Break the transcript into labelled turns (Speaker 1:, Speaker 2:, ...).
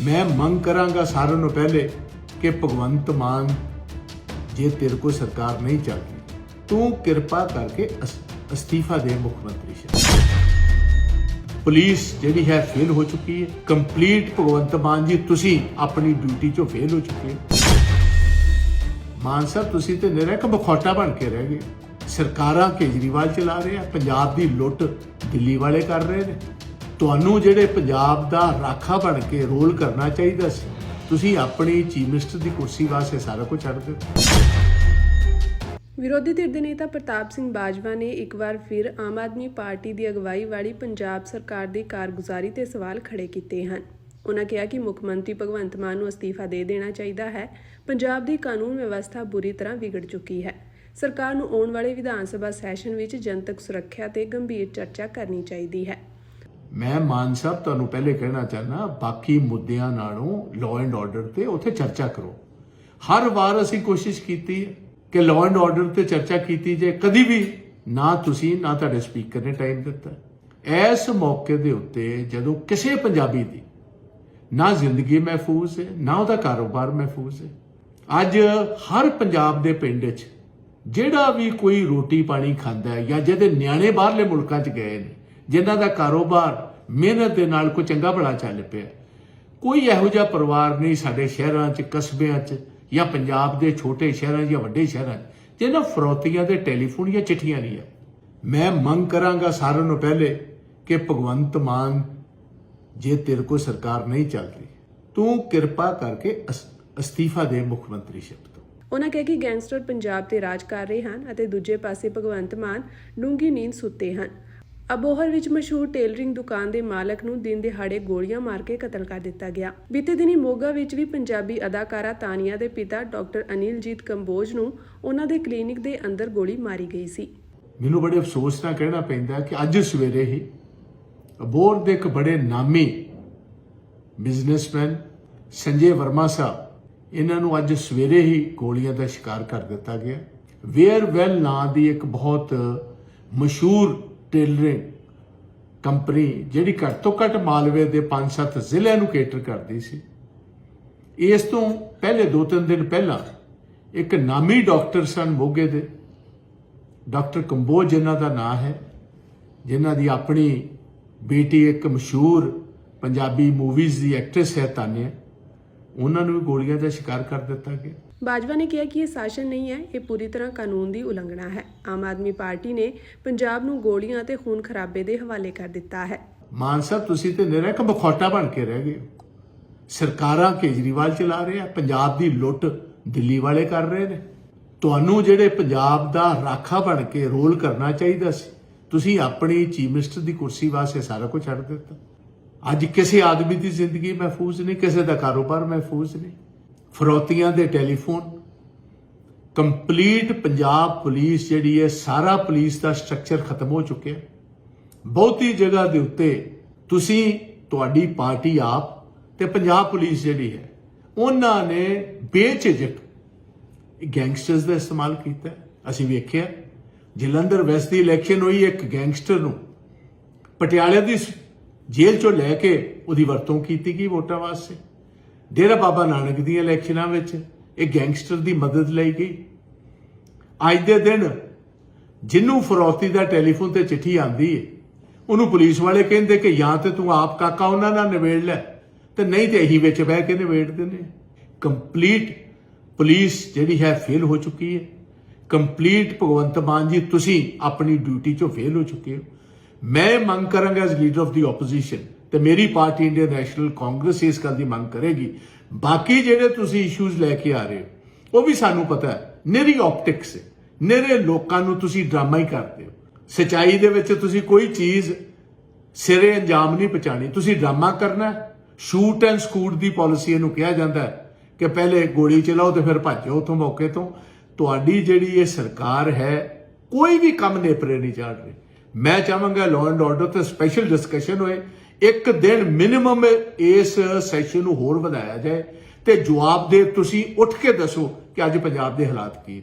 Speaker 1: ਮੈਂ ਮੰਗ ਕਰਾਂਗਾ ਸਾਰਿਆਂ ਨੂੰ ਪਹਿਲੇ ਕਿ ਭਗਵੰਤ ਮਾਨ ਜੇ ਤੇਰੇ ਕੋਲ ਸਰਕਾਰ ਨਹੀਂ ਚੱਲਦੀ, ਤੂੰ ਕਿਰਪਾ ਕਰਕੇ ਅਸ- ਅਸਤੀਫਾ ਦੇ ਮੁੱਖ ਮੰਤਰੀ ਸਾਹਿਬ ਪੁਲਿਸ ਜਿਹੜੀ ਹੈ ਫੇਲ ਹੋ ਚੁੱਕੀ ਹੈ। ਕੰਪਲੀਟ ਭਗਵੰਤ ਮਾਨ ਜੀ, ਤੁਸੀਂ ਆਪਣੀ ਡਿਊਟੀ ਚੋਂ ਫੇਲ ਹੋ ਚੁੱਕੇ ਮਾਨ ਸਾਹਿਬ, ਤੁਸੀਂ ਤੇ ਨਿਰਾ ਇੱਕ ਮਖੌਟਾ ਬਣ ਕੇ ਰਹਿ ਗਏ। ਸਰਕਾਰਾਂ ਕੇਜਰੀਵਾਲ ਚਲਾ ਰਹੇ ਆ, ਪੰਜਾਬ ਦੀ ਲੁੱਟ ਦਿੱਲੀ ਵਾਲੇ ਕਰ ਰਹੇ ਨੇ। ਤੁਹਾਨੂੰ ਜਿਹੜੇ ਪੰਜਾਬ ਦਾ ਰਾਖਾ ਬਣ ਕੇ ਰੋਲ ਕਰਨਾ ਚਾਹੀਦਾ ਸੀ, ਤੁਸੀਂ ਆਪਣੀ ਚੀਫ ਮਿਨਿਸਟਰ ਦੀ ਕੁਰਸੀ ਵਾਸਤੇ ਸਾਰਾ ਕੁਝ ਛੱਡ ਦਿੱਤਾ।
Speaker 2: ਵਿਰੋਧੀ ਧਿਰ ਦੇ ਨੇਤਾ ਪ੍ਰਤਾਪ ਸਿੰਘ ਬਾਜਵਾ ਨੇ ਇੱਕ ਵਾਰ ਫਿਰ ਆਮ ਆਦਮੀ ਪਾਰਟੀ ਦੀ ਅਗਵਾਈ ਵਾਲੀ ਪੰਜਾਬ ਸਰਕਾਰ ਦੀ ਕਾਰਗੁਜ਼ਾਰੀ ਤੇ ਸਵਾਲ ਖੜੇ ਕੀਤੇ ਹਨ। ਉਹਨਾਂ ਕਿਹਾ ਕਿ ਮੁੱਖ ਮੰਤਰੀ ਭਗਵੰਤ ਮਾਨ ਨੂੰ ਅਸਤੀਫਾ ਦੇ ਦੇਣਾ ਚਾਹੀਦਾ ਹੈ। ਪੰਜਾਬ ਦੀ ਕਾਨੂੰਨ ਵਿਵਸਥਾ ਬੁਰੀ ਤਰ੍ਹਾਂ ਵਿਗੜ ਚੁੱਕੀ ਹੈ। ਸਰਕਾਰ ਨੂੰ ਆਉਣ ਵਾਲੇ ਵਿਧਾਨ ਸਭਾ ਸੈਸ਼ਨ ਵਿੱਚ ਜਨਤਕ ਸੁਰੱਖਿਆ ਤੇ ਗੰਭੀਰ ਚਰਚਾ ਕਰਨੀ ਚਾਹੀਦੀ ਹੈ।
Speaker 1: ਮੈਂ ਮਾਨ ਸਾਹਿਬ ਤੁਹਾਨੂੰ ਪਹਿਲੇ ਕਹਿਣਾ ਚਾਹਨਾ ਬਾਕੀ ਮੁੱਦਿਆਂ ਨਾਲੋਂ ਲਾਅ ਐਂਡ ਆਰਡਰ ਤੇ ਉੱਥੇ ਚਰਚਾ ਕਰੋ। ਹਰ ਵਾਰ ਅਸੀਂ ਕੋਸ਼ਿਸ਼ ਕੀਤੀ ਕਿ ਲਾਅ ਐਂਡ ਆਰਡਰ ਤੇ ਚਰਚਾ ਕੀਤੀ ਜੇ, ਕਦੀ ਵੀ ਨਾ ਤੁਸੀਂ ਨਾ ਤੁਹਾਡੇ ਸਪੀਕਰ ਨੇ ਟਾਈਮ ਦਿੱਤਾ। ਇਸ ਮੌਕੇ ਦੇ ਉੱਤੇ ਜਦੋਂ ਕਿਸੇ ਪੰਜਾਬੀ ਦੀ ਨਾ ਜ਼ਿੰਦਗੀ ਮਹਿਫੂਜ਼ ਹੈ, ਨਾ ਉਹਦਾ ਕਾਰੋਬਾਰ ਮਹਿਫੂਜ਼ ਹੈ, ਅੱਜ ਹਰ ਪੰਜਾਬ ਦੇ ਪਿੰਡ 'ਚ ਜਿਹੜਾ ਵੀ ਕੋਈ ਰੋਟੀ ਪਾਣੀ ਖਾਂਦਾ ਹੈ ਜਾਂ ਜਿਹਦੇ ਨਿਆਣੇ ਬਾਹਰਲੇ ਮੁਲਕਾਂ 'ਚ ਗਏ ਨੇ ਜਿਨ੍ਹਾਂ ਦਾ ਕਾਰੋਬਾਰ ਮਿਹਨਤ ਦੇ ਨਾਲ ਕੋਈ ਚੰਗਾ ਬੜਾ ਚੱਲ ਪਿਆ ਕੋਈ ਇਹੋ ਜਿਹਾ ਪਰਿਵਾਰ ਨਹੀਂ ਸਾਡੇ ਸ਼ਹਿਰਾਂ 'ਚ, ਕਸਬਿਆਂ 'ਚ ਜਾਂ ਪੰਜਾਬ ਦੇ ਛੋਟੇ ਸ਼ਹਿਰਾਂ ਜਾਂ ਵੱਡੇ ਸ਼ਹਿਰਾਂ 'ਚ ਜਿਹਨਾਂ ਫਰੋਤੀਆਂ ਦੇ ਟੈਲੀਫੋਨ ਜਾਂ ਚਿੱਠੀਆਂ ਨਹੀਂ ਆ। ਮੈਂ ਮੰਗ ਕਰਾਂਗਾ ਸਾਰਿਆਂ ਨੂੰ ਪਹਿਲੇ ਕਿ ਭਗਵੰਤ ਮਾਨ, ਜੇ ਤੇਰੇ ਕੋਲ ਸਰਕਾਰ ਨਹੀਂ ਚੱਲ ਰਹੀ, ਤੂੰ ਕਿਰਪਾ ਕਰਕੇ ਅਸਤੀਫਾ ਦੇ ਮੁੱਖ ਮੰਤਰੀ ਸ਼ਿਪ ਤੋਂ।
Speaker 2: ਉਨ੍ਹਾਂ ਕਿਹਾ ਕਿ ਗੈਂਗਸਟਰ ਪੰਜਾਬ ਤੇ ਰਾਜ ਕਰ ਰਹੇ ਹਨ ਅਤੇ ਦੂਜੇ ਪਾਸੇ ਭਗਵੰਤ ਮਾਨ ਡੂੰਗੀ ਨੀਂਦ ਸੁੱਤੇ ਹਨ। ਅਬੋਹਰ ਵਿੱਚ ਮਸ਼ਹੂਰ ਟੇਲਰਿੰਗ ਦੁਕਾਨ ਦੇ ਮਾਲਕ ਨੂੰ ਦਿਨ ਦਿਹਾੜੇ ਗੋਲੀਆਂ ਮਾਰ ਕੇ ਕਤਲ ਕਰ ਦਿੱਤਾ ਗਿਆ। ਬੀਤੇ ਦਿਨੀ ਮੋਗਾ ਵਿੱਚ ਵੀ ਪੰਜਾਬੀ ਅਦਾਕਾਰਾ ਤਾਨੀਆ ਦੇ ਪਿਤਾ ਡਾਕਟਰ ਅਨਿਲਜੀਤ ਕੰਬੋਜ ਨੂੰ ਉਹਨਾਂ ਦੇ ਕਲੀਨਿਕ ਦੇ ਅੰਦਰ ਗੋਲੀ ਮਾਰੀ ਗਈ ਸੀ।
Speaker 1: ਮੈਨੂੰ ਬੜੇ ਅਫਸੋਸ ਨਾਲ ਕਹਿਣਾ ਪੈਂਦਾ ਕਿ ਅੱਜ ਸਵੇਰੇ ਹੀ ਅਬੋਹਰ ਦੇ ਇੱਕ ਬੜੇ ਨਾਮੀ ਬਿਜ਼ਨਸਮੈਨ ਸੰਜੇ ਵਰਮਾ ਸਾਹਿਬ, ਇਹਨਾਂ ਨੂੰ ਅੱਜ ਸਵੇਰੇ ਹੀ ਗੋਲੀਆਂ ਦਾ ਸ਼ਿਕਾਰ ਕਰ ਦਿੱਤਾ ਗਿਆ। ਵੇਅਰ ਵੈਲ ਨਾਂ ਦੀ ਇੱਕ ਬਹੁਤ ਮਸ਼ਹੂਰ ਟੇਲਰਿੰਗ ਕੰਪਨੀ ਜਿਹੜੀ ਘੱਟ ਤੋਂ ਘੱਟ ਮਾਲਵੇ ਦੇ 5-7 ਜ਼ਿਲ੍ਹਿਆਂ ਨੂੰ ਕੇਟਰ ਕਰਦੀ ਸੀ। ਇਸ ਤੋਂ ਪਹਿਲੇ 2-3 ਦਿਨ ਪਹਿਲਾਂ ਇੱਕ ਨਾਮੀ ਡਾਕਟਰ ਸਨ ਮੋਗੇ ਦੇ। ਡਾਕਟਰ ਕੰਬੋਜ ਜਿਨ੍ਹਾਂ ਦਾ ਨਾਂ ਹੈ, ਜਿਨ੍ਹਾਂ ਦੀ ਆਪਣੀ ਬੇਟੀ ਇੱਕ ਮਸ਼ਹੂਰ ਪੰਜਾਬੀ ਮੂਵੀਜ਼ ਦੀ ਐਕਟਰੈਸ ਹੈ ਤਾਨਿਆ। ਉਹਨਾਂ ਨੂੰ ਵੀ ਗੋਲੀਆਂ ਦਾ ਸ਼ਿਕਾਰ ਕਰ ਦਿੱਤਾ ਗਿਆ।
Speaker 2: ਬਾਜਵਾ ਨੇ ਕਿਹਾ ਕਿ ਇਹ ਸ਼ਾਸਨ ਨਹੀਂ ਹੈ ਇਹ ਪੂਰੀ ਤਰ੍ਹਾਂ ਕਾਨੂੰਨ ਦੀ ਉਲੰਘਣਾ ਹੈ। ਆਮ ਆਦਮੀ ਪਾਰਟੀ ਨੇ ਪੰਜਾਬ ਨੂੰ ਗੋਲੀਆਂ ਅਤੇ ਖੂਨ ਖਰਾਬੇ ਦੇ ਹਵਾਲੇ ਕਰ ਦਿੱਤਾ ਹੈ।
Speaker 1: ਮਾਨ ਸਾਹਿਬ ਤੁਸੀਂ ਤੇ ਨਿਰਾ ਇੱਕ ਮਖੌਟਾ ਬਣ ਕੇ ਰਹਿ ਗਏ। ਸਰਕਾਰਾਂ ਕੇਜਰੀਵਾਲ ਚਲਾ ਰਹੇ ਆ ਪੰਜਾਬ ਦੀ ਲੁੱਟ ਦਿੱਲੀ ਵਾਲੇ ਕਰ ਰਹੇ ਨੇ। ਤੁਹਾਨੂੰ ਜਿਹੜੇ ਪੰਜਾਬ ਦਾ ਰਾਖਾ ਬਣ ਕੇ ਰੋਲ ਕਰਨਾ ਚਾਹੀਦਾ ਸੀ ਤੁਸੀਂ ਆਪਣੀ ਚੀਫ ਮਿਨਿਸਟਰ ਦੀ ਕੁਰਸੀ ਵਾਸਤੇ ਸਾਰਾ ਕੁਝ ਛੱਡ ਦਿੱਤਾ। ਅੱਜ ਕਿਸੇ ਆਦਮੀ ਦੀ ਜ਼ਿੰਦਗੀ ਮਹਿਫੂਜ਼ ਨਹੀਂ, ਕਿਸੇ ਦਾ ਕਾਰੋਬਾਰ ਮਹਿਫੂਜ਼ ਨਹੀਂ। ਫਰੋਤੀਆਂ ਦੇ ਟੈਲੀਫੋਨ। ਕੰਪਲੀਟ ਪੰਜਾਬ ਪੁਲਿਸ ਜਿਹੜੀ ਹੈ, ਸਾਰਾ ਪੁਲਿਸ ਦਾ ਸਟਰਕਚਰ ਖਤਮ ਹੋ ਚੁੱਕਿਆ ਬਹੁਤੀ ਜਗ੍ਹਾ ਦੇ ਉੱਤੇ ਤੁਸੀਂ, ਤੁਹਾਡੀ ਪਾਰਟੀ ਆਪ ਤੇ ਪੰਜਾਬ ਪੁਲਿਸ ਜਿਹੜੀ ਹੈ, ਉਹਨਾਂ ਨੇ ਬੇਝਿਜਕ ਗੈਂਗਸਟਰਸ ਦਾ ਇਸਤੇਮਾਲ ਕੀਤਾ ਅਸੀਂ ਵੇਖਿਆ, ਜਲੰਧਰ ਵੈਸਟ ਦੀ ਇਲੈਕਸ਼ਨ ਹੋਈ ਇੱਕ ਗੈਂਗਸਟਰ ਨੂੰ, ਪਟਿਆਲੇ ਦੀ ਜੇਲ੍ਹ ਚੋਂ ਲੈ ਕੇ ਉਹਦੀ ਵਰਤੋਂ ਕੀਤੀ ਗਈ ਵੋਟਾਂ ਵਾਸਤੇ। ਡੇਰਾ ਬਾਬਾ ਨਾਨਕ ਦੀਆਂ ਇਲੈਕਸ਼ਨਾਂ ਵਿੱਚ ਇਹ ਗੈਂਗਸਟਰ ਦੀ ਮਦਦ ਲਈ ਗਈ। ਅੱਜ ਦੇ ਦਿਨ ਜਿੰਨੂੰ ਫਰੌਤੀ ਦਾ ਟੈਲੀਫੋਨ ਤੇ ਚਿੱਠੀ ਆਂਦੀ ਹੈ ਉਹਨੂੰ ਪੁਲਿਸ ਵਾਲੇ ਕਹਿੰਦੇ ਕਿ ਜਾਂ ਤੇ ਤੂੰ ਆਪ ਕਾਕਾ ਉਹਨਾਂ ਨਾਲ ਨਿਬੇੜ ਲੈ, ਤੇ ਨਹੀਂ ਤੇ ਇਹੀ ਵਿੱਚ ਬਹਿ ਕੇ ਨਿਬੇੜਦੇ ਨੇ ਕੰਪਲੀਟ ਪੁਲਿਸ ਜਿਹੜੀ ਹੈ ਫੇਲ ਹੋ ਚੁੱਕੀ ਹੈ ਕੰਪਲੀਟ ਭਗਵੰਤ ਮਾਨ ਜੀ, ਤੁਸੀਂ ਆਪਣੀ ਡਿਊਟੀ ਚੋਂ ਫੇਲ ਹੋ ਚੁੱਕੇ ਹੋ। ਮੈਂ ਮੰਗ ਕਰਾਂਗਾ as leader of the opposition ਤੇ ਮੇਰੀ ਪਾਰਟੀ ਇੰਡੀਅਨ ਨੈਸ਼ਨਲ ਕਾਂਗਰਸ ਇਸ ਗੱਲ ਦੀ ਮੰਗ ਕਰੇਗੀ। ਬਾਕੀ ਜਿਹੜੇ ਤੁਸੀਂ ਇਸ਼ੂਜ਼ ਲੈ ਕੇ ਆ ਰਹੇ ਹੋ, ਉਹ ਵੀ ਸਾਨੂੰ ਪਤਾ ਹੈ। ਨਿਰੀ ਆਪਟਿਕਸ ਹੈ। ਨਿਰੇ ਲੋਕਾਂ ਨੂੰ ਤੁਸੀਂ ਡਰਾਮਾ ਹੀ ਕਰਦੇ ਹੋ। ਸਚਾਈ ਦੇ ਵਿੱਚ ਤੁਸੀਂ ਕੋਈ ਚੀਜ਼ ਸਿਰੇ ਅੰਜਾਮ ਨਹੀਂ ਪਹੁੰਚਾਣੀ ਤੁਸੀਂ ਡਰਾਮਾ ਕਰਨਾ ਸ਼ੂਟ ਐਂਡ ਸਕੂਟ ਦੀ ਪਾਲਿਸੀ ਇਹਨੂੰ ਕਿਹਾ ਜਾਂਦਾ ਹੈ ਕਿ ਪਹਿਲੇ ਗੋਲੀ ਚਲਾਓ ਤੇ ਫਿਰ ਭੱਜੋ ਉਥੋਂ ਮੌਕੇ ਤੋਂ। ਤੁਹਾਡੀ ਜਿਹੜੀ ਇਹ ਸਰਕਾਰ ਹੈ, ਕੋਈ ਵੀ ਕੰਮ ਨੇਪਰੇ ਨਹੀਂ ਚਾੜ ਰਹੀ। ਮੈਂ ਚਾਹਾਂਗਾ ਲਾਅ ਐਂਡ ਆਰਡਰ ਤੇ ਸਪੈਸ਼ਲ ਡਿਸਕਸ਼ਨ ਹੋਏ। ਇੱਕ ਦਿਨ ਮਿਨੀਮਮ ਇਸ ਸੈਸ਼ਨ ਨੂੰ ਹੋਰ ਵਧਾਇਆ ਜਾਏ ਤੇ ਜਵਾਬ ਦੇ ਤੁਸੀਂ ਉੱਠ ਕੇ ਦੱਸੋ ਕਿ ਅੱਜ ਪੰਜਾਬ ਦੇ ਹਾਲਾਤ ਕੀ